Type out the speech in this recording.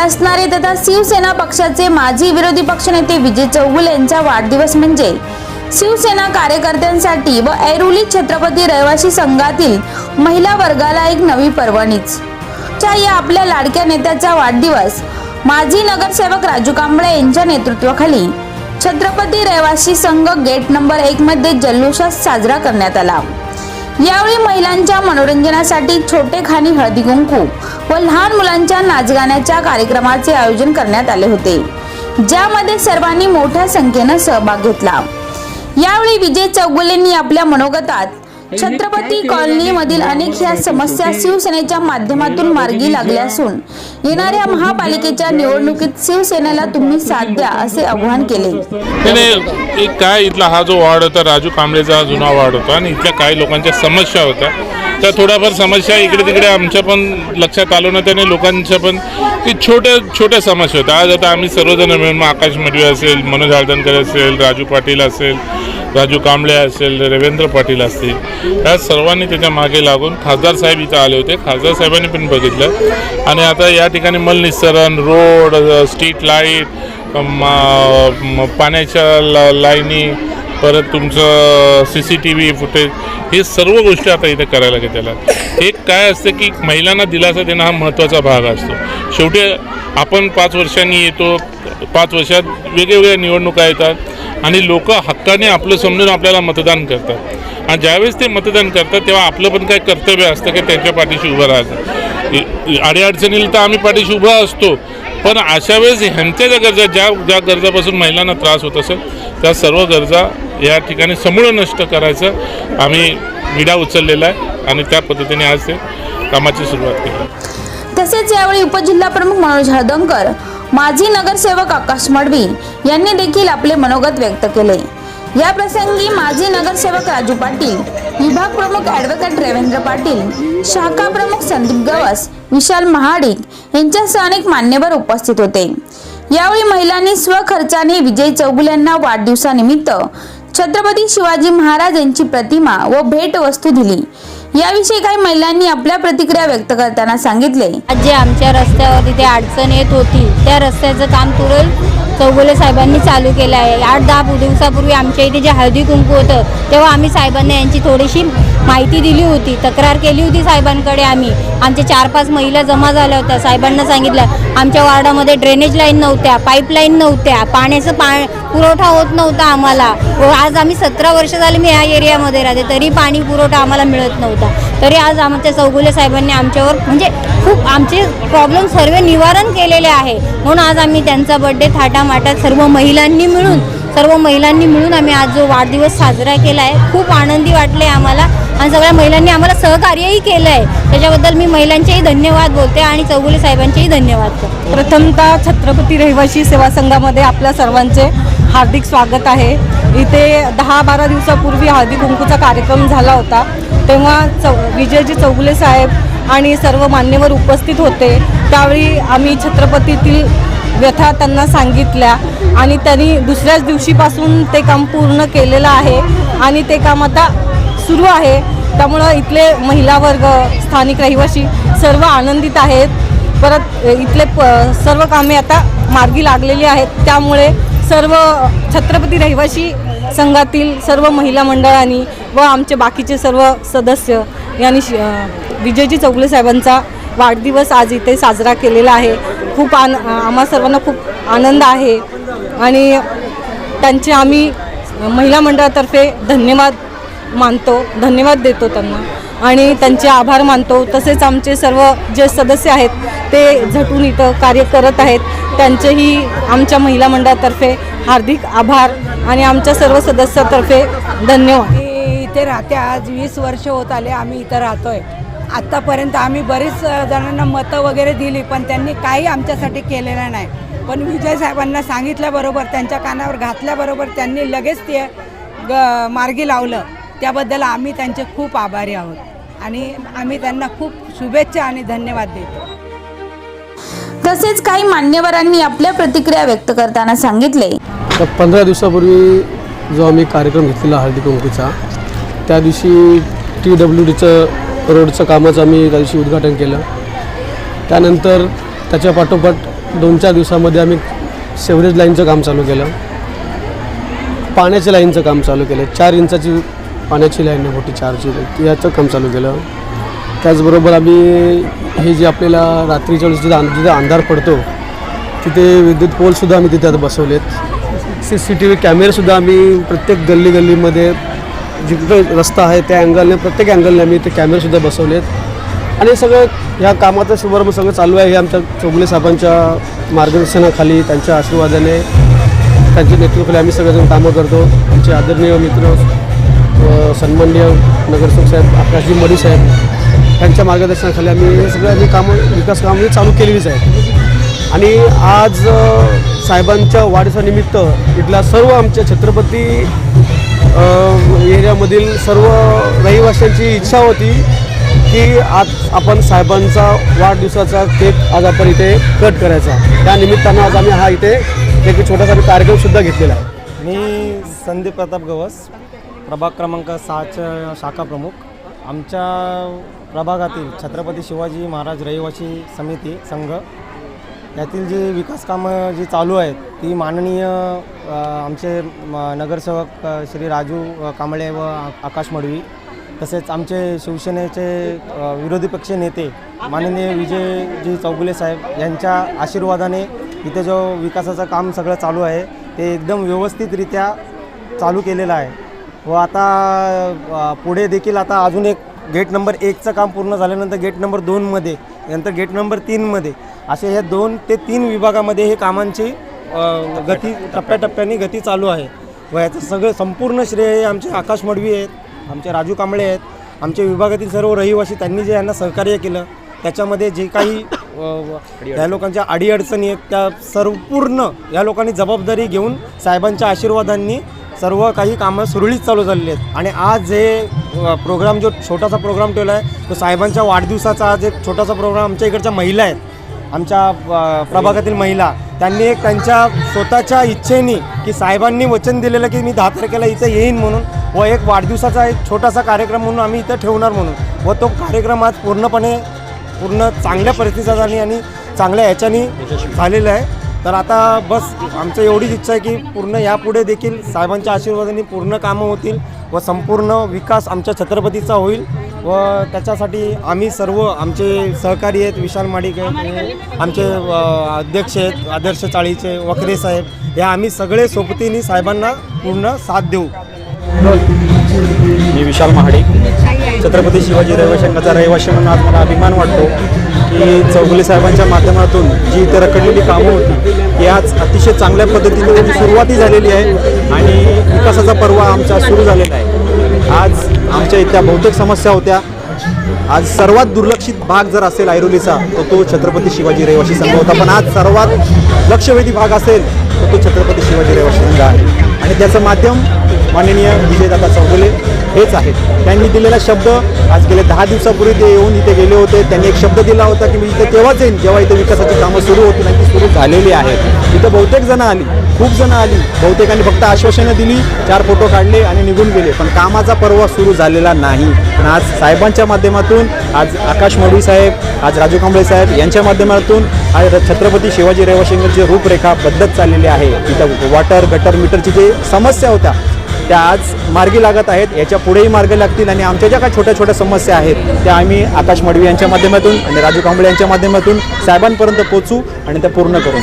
असणारे तथा शिवसेना पक्षाचे माजी विरोधी पक्षनेते विजय चौगुल यांचा वाढदिवस म्हणजे शिवसेना कार्यकर्त्यांसाठी व ऐरोली छत्रपती रहिवासी संघातील महिला वर्गाला एक नवी पर्वणीच. च्या या आपल्या लाडक्या नेत्याचा वाढदिवस माजी नगरसेवक राजू कांबळे यांच्या नेतृत्वाखाली छत्रपती रहिवासी संघ गेट नंबर एक मध्ये जल्लोषात साजरा करण्यात आला. यावेळी महिलांच्या मनोरंजनासाठी छोटे खानी हळदी कुंकू व लहान मुलांच्या नाचगाण्याच्या कार्यक्रमाचे आयोजन करण्यात आले होते. ज्यामध्ये सर्वांनी मोठ्या संख्येनं सहभाग घेतला. यावेळी विजय चौगुलेंनी आपल्या मनोगतात छत्रपती कॉलनी मधील अनेक ह्या समस्या शिवसेनेच्या माध्यमातून मार्गी लागल्या असून येणाऱ्या महापालिकेच्या निवडणुकीत शिवसेनेला तुम्ही साथ द्या असे आवाहन केले. एक काय इथला हा जो वॉर्ड होता राजू कांबळेचा जुना वॉर्ड होता आणि इथल्या काही लोकांच्या समस्या होत्या. त्या थोड्याफार समस्या इकडे तिकडे आमच्या पण लक्षात आलो ना त्याने लोकांच्या पण की छोट्या छोट्या समस्या होत्या. आज आता आम्ही सर्वजण मिळून मग आकाश मडवी असेल मनोज हळदणकर असेल राजू पाटील असेल राजू कांबळे असेल रवींद्र पाटील असतील या सर्वांनी त्याच्यामागे लागून खासदार साहेब इथं आले होते. खासदार साहेबांनी पण बघितलं. आणि आता या ठिकाणी मलनिस्सरण रोड स्ट्रीट लाइट पाण्याच्या ला लाईनी परत तुमचं C C T V footage हे सर्व गोष्टी आता इथे करायला घेतल्या एक काय असतं की महिलांना दिलासा देणं हा महत्त्वाचा भाग असतो. शेवटी आपण पाच वर्षांनी येतो पाच वर्षात वेगवेगळ्या निवडणुका येतात आणि लोक हक्काने आपलं समजून आपल्याला मतदान करतात. आणि ज्यावेळेस ते मतदान करतात तेव्हा आपलं पण काय कर्तव्य असतं की त्यांच्या पाठीशी उभं राहायचं अडीअडचणीला तर आम्ही पाठीशी उभा असतो. पण अशा वेळेस ह्यांच्या ज्या गरजा ज्या ज्या गरजापासून महिलांना त्रास होत असेल त्या सर्व गरजा या ठिकाणी समूळ नष्ट करायचं आम्ही विडा उचललेला आहे आणि त्या पद्धतीने आज ते कामाची सुरुवात केली. तसेच यावेळी उपजिल्हा प्रमुख मनोज हळदंकर माजी नगरसेवक आकाश मडवी यांनी देखील आपले मनोगत व्यक्त केले. या प्रसंगी माजी नगरसेवक राजू पाटील विभाग प्रमुख ॲडव्होकेट रवींद्र पाटील शाखा प्रमुख संदीप गवस विशाल महाडिक यांच्यासह अनेक मान्यवर उपस्थित होते. यावेळी महिलांनी स्वखर्चाने विजय चौगुल यांना वाढदिवसानिमित्त छत्रपती शिवाजी महाराज यांची प्रतिमा व भेटवस्तू दिली. याविषयी काही महिलांनी आपल्या प्रतिक्रिया व्यक्त करताना सांगितले. आज जे आमच्या रस्त्यावर तिथे अडचण येत होती त्या रस्त्याचं काम तुरंत चौगुले साहेबांनी चालू केलं आहे. आठ दहा दिवसापूर्वी आमच्या इथे जे हळदी कुंकू होतं तेव्हा आम्ही साहेबांना यांची थोडीशी माहिती दिली होती. तक्रार केली होती साहेबांकडे आम्ही. आमच्या चार पाच महिला जमा झाल्या होत्या. साहेबांना सांगितलं आमच्या वार्डामध्ये ड्रेनेज लाईन नव्हत्या पाईपलाईन नव्हत्या पाण्याचं पा पुरवठा होत नव्हता आम्हाला. आज आम्ही सतरा वर्ष झाले मी ह्या एरियामध्ये राहते तरी पाणी पुरवठा आम्हाला मिळत नव्हता. तरी आज आमच्या चौगुले साहेबांनी आमच्यावर म्हणजे खूप आमचे प्रॉब्लेम सर्व निवारण केलेले आहे. म्हणून आज आम्ही त्यांचा बड्डे थाटामाटात सर्व महिलांनी मिळून सर्व महिलांनी मिळून आम्ही आज जो वाढदिवस साजरा केला आहे खूप आनंदी वाटले आम्हाला. आणि सगळ्या महिलांनी आम्हाला सहकार्यही केलं आहे त्याच्याबद्दल मी महिलांचेही धन्यवाद बोलते आणि चौगुले साहेबांचेही धन्यवाद करते. प्रथमतः छत्रपती रहिवासी सेवा संघामध्ये आपल्या सर्वांचे हार्दिक स्वागत आहे. इथे दहा बारा दिवसापूर्वी हळदी कुंकूचा कार्यक्रम झाला होता. तेव्हा चौ विजयजी चौगुले साहेब आणि सर्व मान्यवर उपस्थित होते. त्यावेळी आम्ही छत्रपतीतील व्यथा त्यांना सांगितल्या आणि त्यांनी दुसऱ्याच दिवशीपासून ते काम पूर्ण केलेलं आहे आणि ते काम आता सुरू आहे. त्यामुळं इथले महिला वर्ग स्थानिक रहिवासी सर्व आनंदित आहेत. परत इथले प सर्व कामे आता मार्गी लागलेली आहेत. त्यामुळे सर्व छत्रपती रहिवासी संघातील सर्व महिला मंडळांनी व आमचे बाकीचे सर्व सदस्य यांनी विजयजी चौगले साहेबांचा वाढदिवस आज इथे साजरा केलेला आहे. खूप आन आम्हा सर्वांना खूप आनंद आहे आणि त्यांचे आम्ही महिला मंडळातर्फे धन्यवाद मानतो धन्यवाद देतो त्यांना. आणि त्यांचे आभार मानतो. तसेच आमचे सर्व जे सदस्य आहेत ते झटून इथं कार्य करत आहेत. त्यांचेही आमच्या महिला मंडळातर्फे हार्दिक आभार आणि आमच्या सर्व सदस्यातर्फे धन्यवाद. इथे राहते. आज वीस वर्ष होत आले आम्ही इथं राहतोय. आत्तापर्यंत आम्ही बरेच जणांना मतं वगैरे दिली पण त्यांनी काही आमच्यासाठी केलेलं नाही. पण विजय साहेबांना सांगितल्याबरोबर त्यांच्या कानावर घातल्याबरोबर त्यांनी लगेच ते ग मार्गी लावलं. त्याबद्दल आम्ही त्यांचे खूप आभारी आहोत. आणि आम्ही त्यांना खूप शुभेच्छा आणि धन्यवाद देतो. तसेच काही मान्यवरांनी आपल्या प्रतिक्रिया व्यक्त करताना सांगितले. तर पंधरा दिवसापूर्वी जो आम्ही कार्यक्रम घेतलेला हळदी कुंकूचा त्या दिवशी टी डब्ल्यू डीचं रोडचं कामाचं आम्ही त्या दिवशी उद्घाटन केलं. त्यानंतर त्याच्या पाठोपाठ दोन चार दिवसामध्ये आम्ही सेवरेज लाईनचं काम चालू केलं. पाण्याच्या लाईनचं काम चालू केलं. चार इंचाची पाण्याची लाईन नाही मोठी चारची. याचं काम चालू केलं. त्याचबरोबर आम्ही हे जे आपल्याला रात्रीच्या वेळेस जिथं जिथं अंधार पडतो तिथे विद्युत पोलसुद्धा आम्ही तिथे आता बसवलेत. सी सी टी व्ही कॅमेरेसुद्धा आम्ही प्रत्येक गल्ली गल्लीमध्ये जिकडे रस्ता आहे त्या अँगलने प्रत्येक अँगलने आम्ही ते कॅमेरेसुद्धा बसवलेत. आणि सगळं ह्या कामाचा शुभारंभ सगळं चालू आहे हे आमच्या चौगुले साहेबांच्या मार्गदर्शनाखाली त्यांच्या आशीर्वादाने त्यांच्या नेतृत्वाखाली आम्ही सगळेजण कामं करतो. आमचे आदरणीय मित्र सन्माननीय नगरसेवक साहेब आकाशजी मडी साहेब यांच्या मार्गदर्शनाखाली आम्ही हे सगळं आम्ही कामं विकास कामं चालू केलेलीच आहेत. आणि आज साहेबांच्या वाढदिवसानिमित्त इथल्या सर्व आमच्या छत्रपती एरियामधील सर्व रहिवाशांची इच्छा होती की आज आपण साहेबांचा वाढदिवसाचा केक आज आपण इथे कट करायचा. त्या निमित्तानं आज आम्ही हा इथे एक छोटासा कार्यक्रमसुद्धा घेतलेला आहे. मी संदीप प्रताप गवस प्रभाग क्रमांक सहाच्या शाखा प्रमुख. आमच्या प्रभागातील छत्रपती शिवाजी महाराज रहिवासी समिती संघ. यातील जी विकास कामं जी चालू आहेत ती माननीय आमचे नगरसेवक श्री राजू कांबळे व आकाश मडवी तसेच आमचे शिवसेनेचे विरोधी पक्ष नेते माननीय विजयजी चौगुले साहेब यांच्या आशीर्वादाने इथे जो विकासाचं काम सगळं चालू आहे ते एकदम व्यवस्थितरित्या चालू केलेलं आहे. व आता पुढे देखील आता अजून एक गेट नंबर एकचं काम पूर्ण झाल्यानंतर गेट नंबर दोनमध्ये नंतर गेट नंबर तीनमध्ये असे हे दोन ते तीन विभागामध्ये हे कामांची गती टप्प्याटप्प्याने गती चालू आहे. व याचं सगळं संपूर्ण श्रेय हे आमचे आकाश मडवी आहेत आमचे राजू कांबळे आहेत आमच्या विभागातील सर्व रहिवासी त्यांनी जे यांना सहकार्य केलं त्याच्यामध्ये जे काही या लोकांच्या अडीअडचणी आहेत त्या संपूर्ण या लोकांनी जबाबदारी घेऊन साहेबांच्या आशीर्वादांनी सर्व काही कामं सुरळीत चालू झालेली आहेत. आणि आज हे प्रोग्राम जो छोटासा प्रोग्राम ठेवला आहे तो साहेबांच्या वाढदिवसाचा आज एक छोटासा प्रोग्राम आमच्या इकडच्या महिला आहेत. आमच्या प्रभागातील महिला त्यांनी एक त्यांच्या स्वतःच्या इच्छेने की साहेबांनी वचन दिलेलं की मी दहा तारखेला इथं येईन म्हणून व एक वाढदिवसाचा एक छोटासा कार्यक्रम म्हणून आम्ही इथं ठेवणार म्हणून. व तो कार्यक्रम आज पूर्णपणे पूर्ण चांगल्या परिस्थितीचा आणि चांगल्या ह्याच्याने झालेला आहे. तर आता बस आमचं एवढीच इच्छा आहे की पूर्ण यापुढे देखील साहेबांच्या आशीर्वादाने पूर्ण कामं होतील व संपूर्ण विकास आमच्या छत्रपतीचा होईल व त्याच्यासाठी आम्ही सर्व आमचे सहकारी आहेत विशाल माडिक आहेत आमचे अध्यक्ष आहेत आदर्श चाळीचे वखरे साहेब या आम्ही सगळे सोबतीने साहेबांना पूर्ण साथ देऊ. मी विशाल महाडिक छत्रपती शिवाजी रहिवाशांचा रहिवाशी म्हणून आज मला अभिमान वाटतो. की चौगुले साहेबांच्या माध्यमातून जी इथे रखडलेली कामं होती ही आज अतिशय चांगल्या पद्धतीने त्याची सुरुवाती झालेली आहे आणि विकासाचा पर्व आमचा सुरू झालेला आहे. आज आमच्या इथल्या बहुतेक समस्या होत्या. आज सर्वात दुर्लक्षित भाग जर असेल ऐरोलीचा तर तो छत्रपती शिवाजी रहिवाशी संघ होता. पण आज सर्वात लक्षवेधी भाग असेल तर तो छत्रपती शिवाजी रहिवाशी संघ आहे. आणि त्याचं माध्यम माननीय विजयदादा चौगुले हेच आहेत. त्यांनी दिलेला शब्द आज गेले दहा दिवसापूर्वी ते येऊन इथे गेले होते. त्यांनी एक शब्द दिला होता की मी इथे तेव्हाच येईन? जेव्हा इथे विकासाची कामं सुरू होतील आणि ती सुरू झालेली आहेत. इथं बहुतेक जणं आली. खूप जणं आली. बहुतेकांनी फक्त आश्वासनं दिली चार फोटो काढले आणि निघून गेले. पण कामाचा पर्व सुरू झालेला नाही. पण आज साहेबांच्या माध्यमातून आज आकाश मोडी साहेब आज राजू कांबळे साहेब यांच्या माध्यमातून आज छत्रपती शिवाजी रहिवाशींची रूपरेखा बदलत चाललेली आहे. इथं वॉटर गटर मीटरची जे समस्या होत्या त्या आज मार्गी लागत आहेत. याच्या पुढेही मार्ग लागतील आणि आमच्या ज्या काही छोट्या छोट्या समस्या आहेत त्या आम्ही आकाश मडवी यांच्या माध्यमातून आणि राजू कांबळे यांच्या माध्यमातून साहेबांपर्यंत पोचू आणि त्या पूर्ण करू.